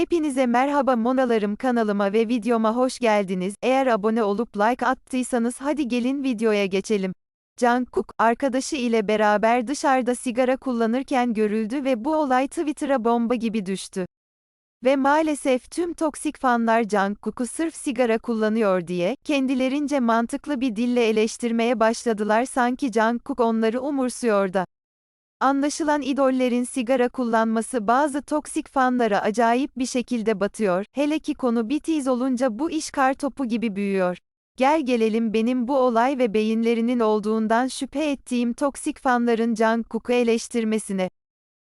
Hepinize merhaba monalarım kanalıma ve videoma hoş geldiniz. Eğer abone olup like attıysanız hadi gelin videoya geçelim. Jungkook, arkadaşı ile beraber dışarıda sigara kullanırken görüldü ve bu olay Twitter'a bomba gibi düştü. Ve maalesef tüm toksik fanlar Jungkook'u sırf sigara kullanıyor diye, kendilerince mantıklı bir dille eleştirmeye başladılar sanki Jungkook onları umursuyor da. Anlaşılan idollerin sigara kullanması bazı toksik fanlara acayip bir şekilde batıyor, hele ki konu BTS olunca bu iş kar topu gibi büyüyor. Gel gelelim benim bu olay ve beyinlerinin olduğundan şüphe ettiğim toksik fanların Jungkook'u eleştirmesine.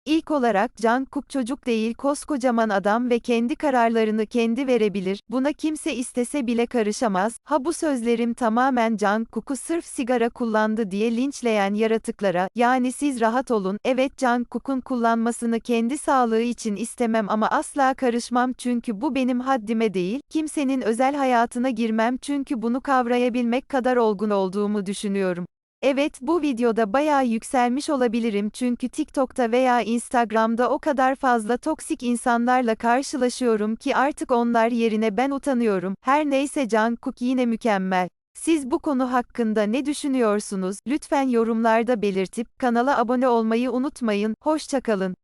İlk olarak Jungkook çocuk değil koskocaman adam ve kendi kararlarını kendi verebilir, buna kimse istese bile karışamaz, ha bu sözlerim tamamen Jungkook'u sırf sigara kullandı diye linçleyen yaratıklara, yani siz rahat olun, evet Jungkook'un kullanmasını kendi sağlığı için istemem ama asla karışmam çünkü bu benim haddime değil, kimsenin özel hayatına girmem çünkü bunu kavrayabilmek kadar olgun olduğumu düşünüyorum. Evet, bu videoda bayağı yükselmiş olabilirim çünkü TikTok'ta veya Instagram'da o kadar fazla toksik insanlarla karşılaşıyorum ki artık onlar yerine ben utanıyorum. Her neyse Jungkook yine mükemmel. Siz bu konu hakkında ne düşünüyorsunuz? Lütfen yorumlarda belirtip kanala abone olmayı unutmayın. Hoşçakalın.